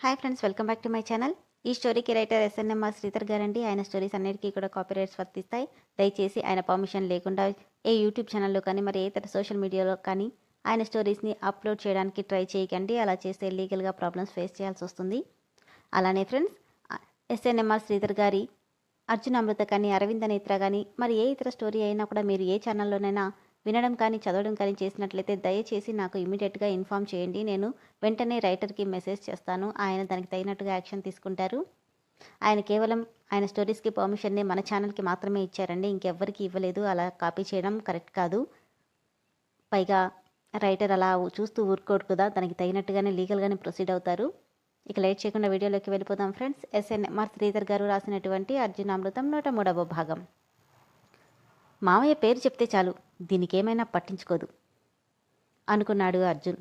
Hi friends welcome back to my channel. ఈ స్టోరీకి writer SNMR Sridhar గారండి. ఆయన స్టోరీస్ అన్నిటికీ కూడా కాపీరైట్స్ వర్తిస్తాయి. దయచేసి ఆయన పర్మిషన్ లేకుండా ఏ యూట్యూబ్ ఛానల్లో కానీ మరి ఏ ఇతర సోషల్ మీడియాలో కానీ ఆయన స్టోరీస్ని అప్లోడ్ చేయడానికి ట్రై చేయకండి. అలా చేస్తే లీగల్గా ప్రాబ్లమ్స్ ఫేస్ చేయాల్సి వస్తుంది. అలానే ఫ్రెండ్స్ ఎస్ఎన్ఎంఆర్ శ్రీధర్ గారి అర్జున్ అమృత కానీ అరవింద నేత్ర కానీ మరి ఏ ఇతర స్టోరీ అయినా కూడా మీరు ఏ ఛానల్లోనైనా వినడం కానీ చదవడం కానీ చేసినట్లయితే దయచేసి నాకు ఇమీడియట్గా ఇన్ఫామ్ చేయండి. నేను వెంటనే రైటర్కి మెసేజ్ చేస్తాను. ఆయన దానికి తగినట్టుగా యాక్షన్ తీసుకుంటారు. ఆయన కేవలం ఆయన స్టోరీస్కి పర్మిషన్ని మన ఛానల్కి మాత్రమే ఇచ్చారండి. ఇంకెవ్వరికి ఇవ్వలేదు. అలా కాపీ చేయడం కరెక్ట్ కాదు. పైగా రైటర్ అలా చూస్తూ ఊరుకోడు కదా దానికి తగినట్టుగానే లీగల్గానే ప్రొసీడ్ అవుతారు. ఇక లేట్ చేయకుండా వీడియోలోకి వెళ్ళిపోదాం ఫ్రెండ్స్. ఎస్ఎన్ఎంఆర్ శ్రీధర్ గారు రాసినటువంటి అర్జున్ అమృతం నూట మూడవ భాగం. మావయ్య పేరు చెప్తే చాలు దీనికేమైనా పట్టించుకోదు అనుకున్నాడు అర్జున్.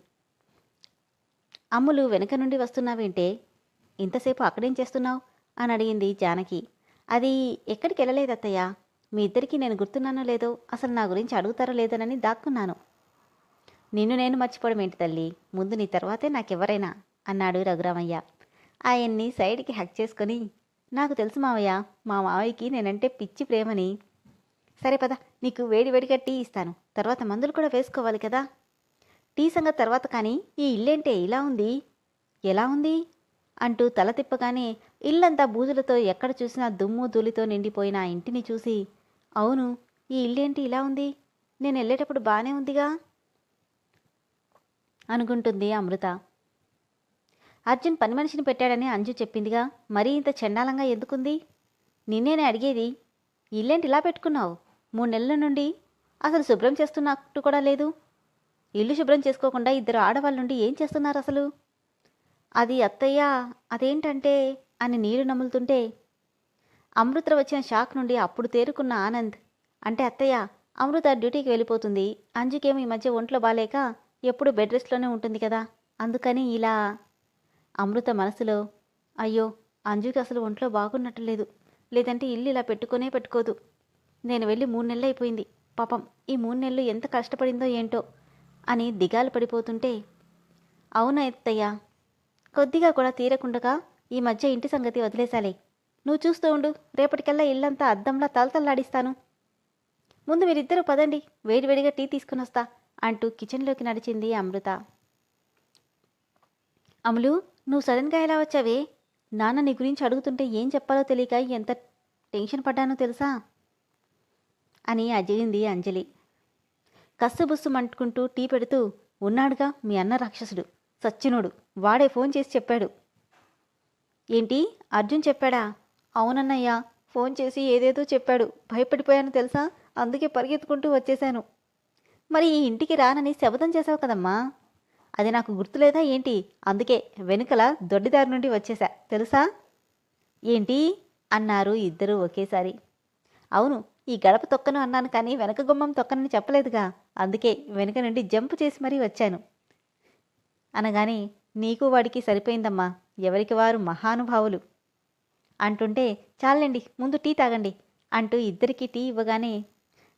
అమ్ములు వెనక నుండి వస్తున్నావేంటే ఇంతసేపు అక్కడేం చేస్తున్నావు? అని అడిగింది జానకి. అది ఎక్కడికి వెళ్ళలేదు అత్తయ్య? మీ ఇద్దరికీ నేను గుర్తున్నానో లేదో అసలు నా గురించి అడుగుతారో లేదోనని దాక్కున్నాను. నిన్ను నేను మర్చిపోవడం ఏంటి తల్లి? ముందు నీ తర్వాతే నాకెవరైనా అన్నాడు రఘురామయ్య. ఆయన్ని సైడ్కి హక్ చేసుకొని నాకు తెలుసు మావయ్య మా మావయ్యకి నేనంటే పిచ్చి ప్రేమని. సరే పద నీకు వేడి వేడిగా టీ ఇస్తాను. తర్వాత మందులు కూడా వేసుకోవాలి కదా. టీ సంగతి తర్వాత కానీ ఈ ఇల్లేంటే ఇలా ఉంది? ఎలా ఉంది? అంటూ తల తిప్పగానే ఇల్లంతా బూజులతో ఎక్కడ చూసినా దుమ్ము ధూళితో నిండిపోయిన ఆ ఇంటిని చూసి అవును ఈ ఇల్లేంటి ఇలా ఉంది? నేను వెళ్ళేటప్పుడు బాగానే ఉందిగా? అనుకుంటుంది అమృత. అర్జున్ పని మనిషిని పెట్టాడని అంజు చెప్పిందిగా మరీ ఇంత చండాలంగా ఎందుకుంది? నిన్నేనే అడిగేది ఇల్లేంటి ఇలా పెట్టుకున్నావు? మూడు నెలల నుండి అసలు శుభ్రం చేస్తున్నట్టు కూడా లేదు. ఇల్లు శుభ్రం చేసుకోకుండా ఇద్దరు ఆడవాళ్ళ నుండి ఏం చేస్తున్నారు అసలు? అది అత్తయ్య అదేంటంటే అని నీరు నములుతుంటే అమృత వచ్చిన షాక్ నుండి అప్పుడు తేరుకున్న ఆనంద్ అంటే అత్తయ్య అమృత డ్యూటీకి వెళ్ళిపోతుంది. అంజుకేమో ఈ మధ్య ఒంట్లో బాలేక ఎప్పుడు బెడ్ రెస్ట్లోనే ఉంటుంది కదా. అందుకని ఇలా అమృత మనసులో అయ్యో అంజుకి అసలు ఒంట్లో బాగున్నట్టు లేదు. లేదంటే ఇల్లు ఇలా పెట్టుకునే పెట్టుకోదు. నేను వెళ్ళి మూడు నెలలు అయిపోయింది. పాపం ఈ మూడు నెలలు ఎంత కష్టపడిందో ఏంటో అని దిగాలు పడిపోతుంటే అవునా ఎత్తయ్యా కొద్దిగా కూడా తీరకుండగా ఈ మధ్య ఇంటి సంగతి వదిలేశాలే. నువ్వు చూస్తూ ఉండు రేపటికల్లా ఇల్లంతా అద్దంలా తలతల్లాడిస్తాను. ముందు మీరిద్దరూ పదండి వేడివేడిగా టీ తీసుకుని వస్తా అంటూ కిచెన్లోకి నడిచింది అమృత. అమలు నువ్వు సడన్గా ఎలా వచ్చావే? నాన్న నీ గురించి అడుగుతుంటే ఏం చెప్పాలో తెలియక ఎంత టెన్షన్ పడ్డానో తెలుసా? అని అడిగింది అంజలి. కస్సుబుస్సుమంటుకుంటూ టీ పెడుతూ ఉన్నాడుగా మీ అన్న రాక్షసుడు సచ్చినోడు వాడే ఫోన్ చేసి చెప్పాడు. ఏంటి అర్జున్ చెప్పాడా? అవునన్నయ్యా ఫోన్ చేసి ఏదేదో చెప్పాడు భయపడిపోయాను తెలుసా? అందుకే పరిగెత్తుకుంటూ వచ్చేశాను. మరి ఈ ఇంటికి రానని శబదం చేశావు కదమ్మా? అది నాకు గుర్తులేదా ఏంటి? అందుకే వెనుకల దొడ్డిదారి నుండి వచ్చేశా తెలుసా? ఏంటి? అన్నారు ఇద్దరూ ఒకేసారి. అవును ఈ గడప తొక్కను అన్నాను కానీ వెనక గుమ్మం తొక్కనని చెప్పలేదుగా. అందుకే వెనుక నుండి జంప్ చేసి మరీ వచ్చాను. అనగానే నీకు వాడికి సరిపోయిందమ్మా. ఎవరికి వారు మహానుభావులు. అంటుంటే చాలండి ముందు టీ తాగండి. అంటూ ఇద్దరికి టీ ఇవ్వగానే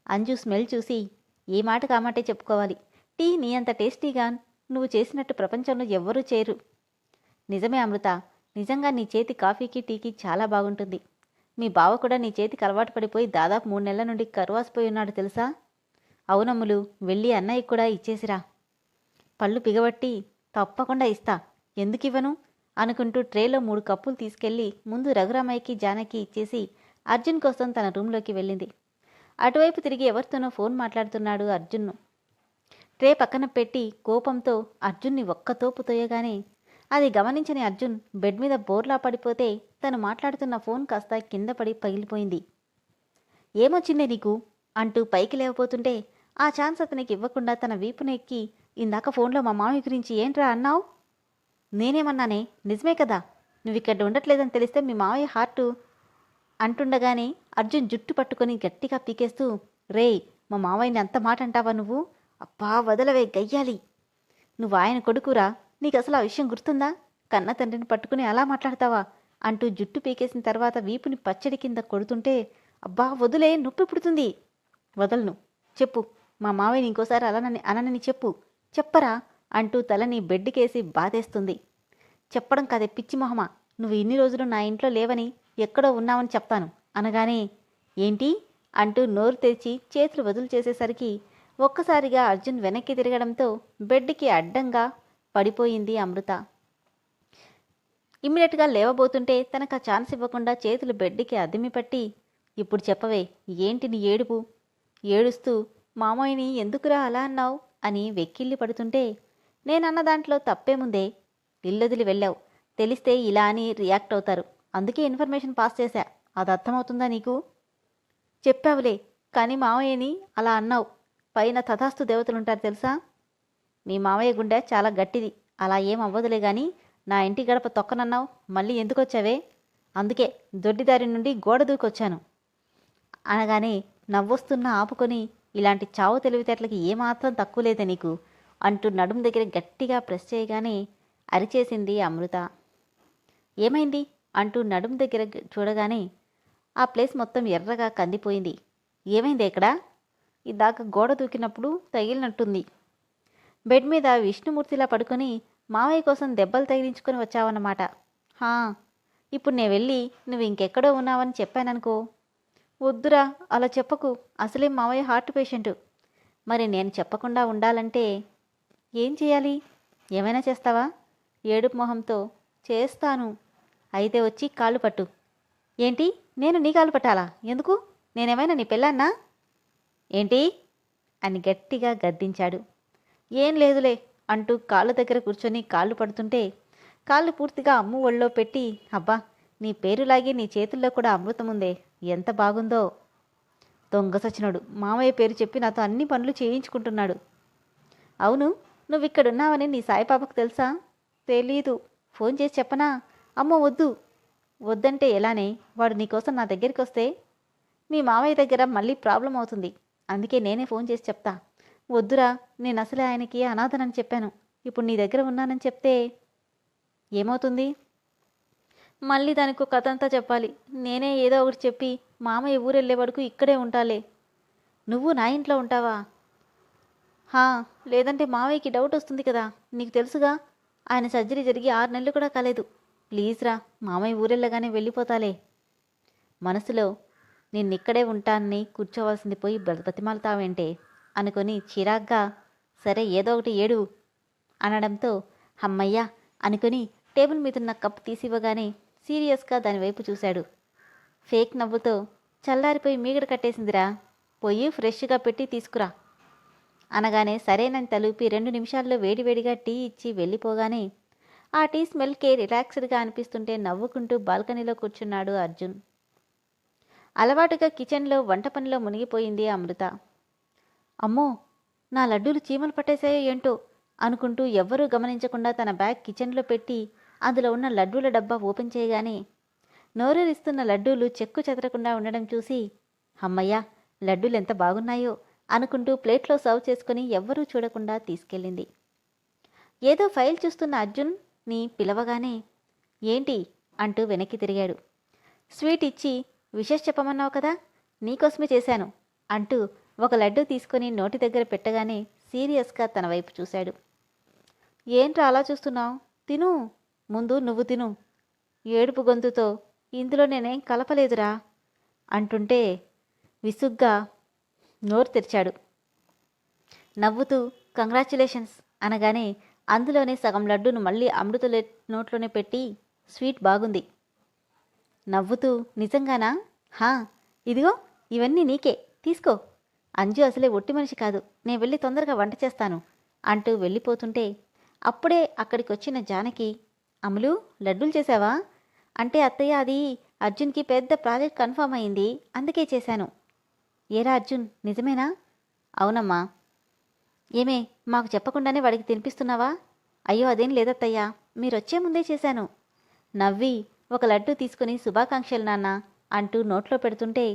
అంజు స్మెల్ చూసి ఏ మాట కామాటే చెప్పుకోవాలి. టీ నీ అంత టేస్టీగా నువ్వు చేసినట్టు ప్రపంచంలో ఎవ్వరూ చేయరు. నిజమే అమృత. నిజంగా నీ చేతి కాఫీకి టీకి చాలా బాగుంటుంది. మీ బావ కూడా నీ చేతికి అలవాటు పడిపోయి దాదాపు మూడు నెలల నుండి కరువాసిపోయి ఉన్నాడు తెలుసా? అవునమ్ములు వెళ్ళి అన్నయ్యకి కూడా ఇచ్చేసిరా. పళ్ళు పిగబట్టి తప్పకుండా ఇస్తా. ఎందుకివ్వను అనుకుంటూ ట్రేలో మూడు కప్పులు తీసుకెళ్ళి ముందు రఘురామయ్యకి జానకి ఇచ్చేసి అర్జున్ కోసం తన రూంలోకి వెళ్ళింది. అటువైపు తిరిగి ఎవరితోనో ఫోన్ మాట్లాడుతున్నాడు అర్జున్ను. ట్రే పక్కన పెట్టి కోపంతో అర్జున్ని ఒక్క తోపు తోయగానే అది గమనించని అర్జున్ బెడ్ మీద బోర్లా పడిపోతే తను మాట్లాడుతున్న ఫోన్ కాస్త కింద పడి పగిలిపోయింది. ఏమొచ్చిందే నీకు? అంటూ పైకి లేవపోతుంటే ఆ ఛాన్స్ అతనికి ఇవ్వకుండా తన వీపును ఎక్కి ఇందాక ఫోన్లో మా మామయ్య గురించి ఏంట్రా అన్నావు? నేనేమన్నానే? నిజమే కదా. నువ్వు ఇక్కడ ఉండట్లేదని తెలిస్తే మీ మామయ్య హార్టు అంటుండగానే అర్జున్ జుట్టు పట్టుకొని గట్టిగా పీకేస్తూ రేయ్ మా మావయ్యని అంత మాట అంటావా నువ్వు? అబ్బా వదలవే గయ్యాలి. నువ్వు ఆయన కొడుకురా. నీకు అసలు ఆ విషయం గుర్తుందా? కన్న తండ్రిని పట్టుకుని అలా మాట్లాడతావా? అంటూ జుట్టు పీకేసిన తర్వాత వీపుని పచ్చడి కింద కొడుతుంటే అబ్బా వదిలే నొప్పి పుడుతుంది. వదలను. చెప్పు మా మావయ్యని ఇంకోసారి అలానని అననని చెప్పు. చెప్పరా అంటూ తలని బెడ్డుకేసి బాధేస్తుంది. చెప్పడం కదే పిచ్చి మొహమా. నువ్వు ఇన్ని రోజులు నా ఇంట్లో లేవని ఎక్కడో ఉన్నావని చెప్తాను. అనగానే ఏంటి? అంటూ నోరు తెరిచి చేతులు వదులు చేసేసరికి ఒక్కసారిగా అర్జున్ వెనక్కి తిరగడంతో బెడ్కి అడ్డంగా పడిపోయింది అమృత. ఇమ్మీడియట్గా లేవబోతుంటే తనకు ఆ ఛాన్స్ ఇవ్వకుండా చేతులు బెడ్కి అదిమి పట్టి ఇప్పుడు చెప్పవే ఏంటి నీ ఏడుపు? ఏడుస్తూ మామయ్యని ఎందుకురా అలా అన్నావు? అని వెక్కిళ్ళి పడుతుంటే నేనన్న దాంట్లో తప్పేముందే ఇల్లొదిలి వెళ్ళావు. తెలిస్తే ఇలా అని రియాక్ట్ అవుతారు. అందుకే ఇన్ఫర్మేషన్ పాస్ చేశా. అది అర్థమవుతుందా నీకు? చెప్పావులే కానీ మామయ్యని అలా అన్నావు. పైన తథాస్తు దేవతలుంటారు తెలుసా? మీ మామయ్య గుండె చాలా గట్టిది. అలా ఏం అవ్వదులే కానీ నా ఇంటి గడప తొక్కనన్నావు? మళ్ళీ ఎందుకు వచ్చావే అందుకే దొడ్డిదారి నుండి గోడ దూకొచ్చాను. అనగానే నవ్వొస్తున్న ఆపుకొని ఇలాంటి చావు తెలివితేటలకి ఏమాత్రం తక్కువ లేదే నీకు? అంటూ నడుం దగ్గర గట్టిగా ప్రెస్ చేయగానే అరిచేసింది అమృత. ఏమైంది? అంటూ నడుం దగ్గర చూడగానే ఆ ప్లేస్ మొత్తం ఎర్రగా కందిపోయింది. ఏమైంది ఇక్కడ? ఇదాకా గోడ దూకినప్పుడు తగిలినట్టుంది. బెడ్ మీద విష్ణుమూర్తిలా పడుకొని మావయ్య కోసం దెబ్బలు తగిలించుకొని వచ్చావన్నమాట. హా ఇప్పుడు నేను వెళ్ళి నువ్వు ఇంకెక్కడో ఉన్నావని చెప్పాననుకో. వద్దురా అలా చెప్పకు. అసలే మావయ్య హార్ట్ పేషెంట్. మరి నేను చెప్పకుండా ఉండాలంటే ఏం చేయాలి? ఏమైనా చేస్తావా? ఏడుపు మొహంతో చేస్తాను. అయితే వచ్చి కాళ్ళు పట్టు. ఏంటి? నేను నీ కాలు పట్టాలా? ఎందుకు? నేనేమైనా నీ పెళ్ళాన్నా? ఏంటి? అని గట్టిగా గద్దించాడు. ఏం లేదులే అంటూ కాళ్ళ దగ్గర కూర్చొని కాళ్ళు పడుతుంటే కాళ్ళు పూర్తిగా అమ్ము ఒళ్ళో పెట్టి అబ్బా నీ పేరులాగే నీ చేతుల్లో కూడా అమృతం ఉందే ఎంత బాగుందో. దొంగ సచ్చినోడు మామయ్య పేరు చెప్పి నాతో అన్ని పనులు చేయించుకుంటున్నాడు. అవును నువ్వు ఇక్కడున్నావని నీ సాయిబాబాకు తెలుసా? తెలీదు. ఫోన్ చేసి చెప్పనా? అమ్మ వద్దు. వద్దంటే ఎలానే? వాడు నీకోసం నా దగ్గరికి వస్తే మీ మామయ్య దగ్గర మళ్ళీ ప్రాబ్లం అవుతుంది అందుకే నేనే ఫోన్ చేసి చెప్తా. వద్దురా నేను అసలే ఆయనకి అనాథనని చెప్పాను. ఇప్పుడు నీ దగ్గర ఉన్నానని చెప్తే ఏమవుతుంది? మళ్ళీ దానికి ఒక కథ అంతా చెప్పాలి. నేనే ఏదో ఒకటి చెప్పి మామయ్య ఊరెళ్ళే వరకు ఇక్కడే ఉంటాలే. నువ్వు నా ఇంట్లో ఉంటావా? హా లేదంటే మావయ్యకి డౌట్ వస్తుంది కదా. నీకు తెలుసుగా ఆయన సర్జరీ జరిగి ఆరు నెలలు కూడా కాలేదు. ప్లీజ్ రా మామయ్య ఊరెళ్ళగానే వెళ్ళిపోతాలే. మనసులో నిన్నిక్కడే ఉంటానని కూర్చోవలసింది పోయి బ్రతిమాలతావేంటే అనుకొని చిరాగ్గా సరే ఏదో ఒకటి ఏడు అనడంతో అమ్మయ్యా అనుకుని టేబుల్ మీదున్న కప్పు తీసివ్వగానే సీరియస్గా దాని వైపు చూశాడు. ఫేక్ నవ్వుతో చల్లారిపోయి మీగడ కట్టేసిందిరా పోయి ఫ్రెష్గా పెట్టి తీసుకురా అనగానే సరేనని తలుపి రెండు నిమిషాల్లో వేడివేడిగా టీ ఇచ్చి వెళ్ళిపోగానే ఆ టీ స్మెల్కే రిలాక్స్డ్గా అనిపిస్తుంటే నవ్వుకుంటూ బాల్కనీలో కూర్చున్నాడు అర్జున్. అలవాటుగా కిచెన్లో వంట పనిలో మునిగిపోయింది అమృత. అమ్మో నా లడ్డూలు చీమలు పట్టేశాయో ఏంటో అనుకుంటూ ఎవ్వరూ గమనించకుండా తన బ్యాగ్ కిచెన్లో పెట్టి అందులో ఉన్న లడ్డూల డబ్బా ఓపెన్ చేయగానే నోరూరిస్తున్న లడ్డూలు చెక్కు చెదరకుండా ఉండడం చూసి అమ్మయ్యా లడ్డూలు ఎంత బాగున్నాయో అనుకుంటూ ప్లేట్లో సర్వ్ చేసుకుని ఎవ్వరూ చూడకుండా తీసుకెళ్ళింది. ఏదో ఫైల్ చూస్తున్న అర్జున్ని పిలవగానే ఏంటి? అంటూ వెనక్కి తిరిగాడు. స్వీట్ ఇచ్చి విషెస్ చెప్పమన్నావు కదా నీకోసమే చేశాను అంటూ ఒక లడ్డు తీసుకొని నోటి దగ్గర పెట్టగానే సీరియస్గా తన వైపు చూశాడు. ఏంట్రా అలా చూస్తున్నావు? తిను. ముందు నువ్వు తిను. ఏడుపు గొంతుతో ఇందులో నేనేం కలపలేదురా అంటుంటే విసుగ్గా నోరు తెరిచాడు. నవ్వుతూ కంగ్రాచులేషన్స్ అనగానే అందులోనే సగం లడ్డును మళ్ళీ అమృత నోట్లోనే పెట్టి స్వీట్ బాగుంది. నవ్వుతూ నిజంగానా? హా ఇదిగో ఇవన్నీ నీకే. తీసుకో. అంజు అసలే ఒట్టి మనిషి కాదు. నేను వెళ్ళి తొందరగా వంట చేస్తాను అంటూ వెళ్ళిపోతుంటే అప్పుడే అక్కడికి వచ్చిన జానకి అమలు లడ్డూలు చేశావా? అంటే అత్తయ్య అది అర్జున్కి పెద్ద ప్రాజెక్ట్ కన్ఫర్మ్ అయింది. అందుకే చేశాను. ఏరా అర్జున్ నిజమేనా? అవునమ్మా. ఏమే మాకు చెప్పకుండానే వాడికి తినిపిస్తున్నావా? అయ్యో అదేం లేదత్తయ్యా. మీరొచ్చే ముందే చేశాను. నవ్వి ఒక లడ్డు తీసుకుని శుభాకాంక్షలు నాన్న అంటూ నోట్లో పెడుతుంటే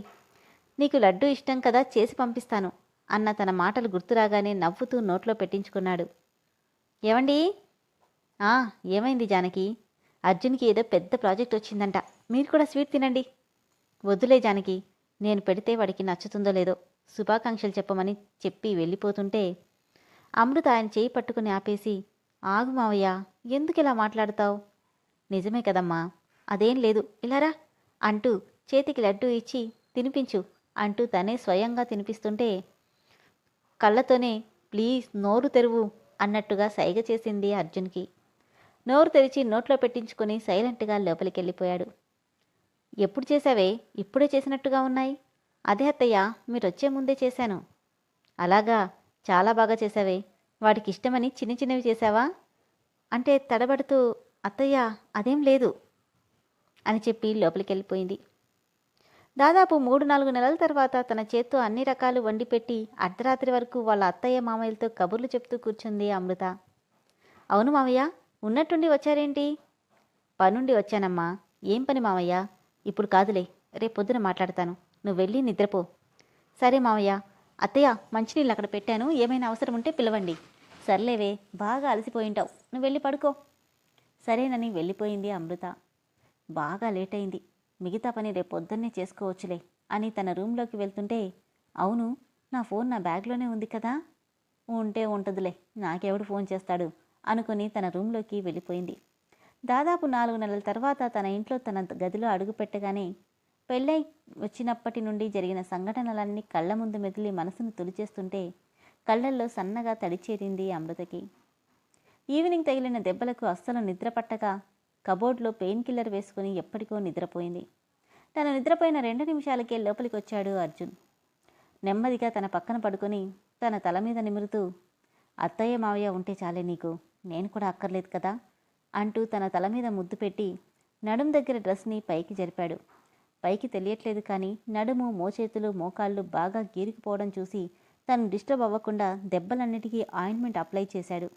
నీకు లడ్డు ఇష్టం కదా చేసి పంపిస్తాను అన్న తన మాటలు గుర్తురాగానే నవ్వుతూ నోట్లో పెట్టించుకున్నాడు. ఏమండి? ఆ ఏమైంది జానకి? అర్జున్కి ఏదో పెద్ద ప్రాజెక్ట్ వచ్చిందంట. మీరు కూడా స్వీట్ తినండి. వద్దులే జానకి నేను పెడితే వాడికి నచ్చుతుందో లేదో శుభాకాంక్షలు చెప్పమని చెప్పి వెళ్ళిపోతుంటే అమృత ఆయన చేయి పట్టుకుని ఆపేసి ఆగు మావయ్య ఎందుకు ఇలా మాట్లాడతావు? నిజమే కదమ్మా అదేం లేదు. ఇలారా అంటూ చేతికి లడ్డు ఇచ్చి తినిపించు అంటూ తనే స్వయంగా తినిపిస్తుంటే కళ్ళతోనే ప్లీజ్ నోరు తెరువు అన్నట్టుగా సైగ చేసింది అర్జున్కి. నోరు తెరిచి నోట్లో పెట్టించుకొని సైలెంట్గా లోపలికి వెళ్ళిపోయాడు ఎప్పుడు చేశావే? ఇప్పుడే చేసినట్టుగా ఉన్నాయి. అదే అత్తయ్య మీరు వచ్చే ముందే చేశాను. అలాగా? చాలా బాగా చేశావే. వాడికి ఇష్టమని చిన్న చిన్నవి చేశావా? అంటే తడబడుతూ అత్తయ్య అదేం లేదు అని చెప్పి లోపలికి వెళ్ళిపోయింది దాదాపు మూడు నాలుగు నెలల తర్వాత తన చేత్తో అన్ని రకాలు వండి పెట్టి అర్ధరాత్రి వరకు వాళ్ళ అత్తయ్య మామయ్యలతో కబుర్లు చెప్తూ కూర్చుంది అమృత. అవును మామయ్య ఉన్నట్టుండి వచ్చారేంటి? పనుండి వచ్చానమ్మా. ఏం పని మామయ్య? ఇప్పుడు కాదులే రేపు పొద్దున మాట్లాడతాను. నువ్వు వెళ్ళి నిద్రపో. సరే మామయ్య. అత్తయ్య మంచినీళ్ళు అక్కడ పెట్టాను. ఏమైనా అవసరం ఉంటే పిలవండి. సర్లేవే బాగా అలసిపోయింటావు. నువ్వు వెళ్ళి పడుకో. సరేనని వెళ్ళిపోయింది అమృత. బాగా లేట్ అయింది. మిగతా పని రేపు పొద్దున్నే చేసుకోవచ్చులే అని తన రూమ్లోకి వెళ్తుంటే అవును నా ఫోన్ నా బ్యాగ్లోనే ఉంది కదా. ఉంటే ఉంటుందిలే నాకెవడు ఫోన్ చేస్తాడు అనుకుని తన రూమ్లోకి వెళ్ళిపోయింది. దాదాపు నాలుగు నెలల తర్వాత తన ఇంట్లో తన గదిలో అడుగుపెట్టగానే పెళ్ళై వచ్చినప్పటి నుండి జరిగిన సంఘటనలన్నీ కళ్ళ ముందు మెదిలి మనసును తులిచేస్తుంటే కళ్ళల్లో సన్నగా తడిచేరింది అమృతకి ఈవినింగ్ తగిలిన దెబ్బలకు అస్సలు నిద్ర పట్టక కబోర్డ్లో పెయిన్ కిల్లర్ వేసుకుని ఎప్పటికో నిద్రపోయింది. తను నిద్రపోయిన రెండు నిమిషాలకే లోపలికి వచ్చాడు అర్జున్. నెమ్మదిగా తన పక్కన పడుకొని తన తల మీద నిమురుతూ అత్తయ్య మావయ్య ఉంటే చాలే నీకు. నేను కూడా అక్కర్లేదు కదా? అంటూ తన తల మీద ముద్దు పెట్టి నడుం దగ్గర డ్రెస్ని పైకి జరిపాడు. పైకి తెలియట్లేదు కానీ నడుము మోచేతులు మోకాళ్ళు బాగా గీరుకుపోవడం చూసి తను డిస్టర్బ్ అవ్వకుండా దెబ్బలన్నిటికీ ఆయింట్మెంట్ అప్లై చేశాడు.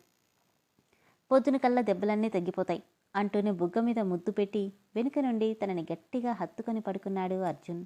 పొద్దున కల్లా దెబ్బలన్నీ తగ్గిపోతాయి. అంటూనే బుగ్గ మీద ముద్దు పెట్టి వెనుక నుండి తనని గట్టిగా హత్తుకొని పడుకున్నాడు అర్జున్.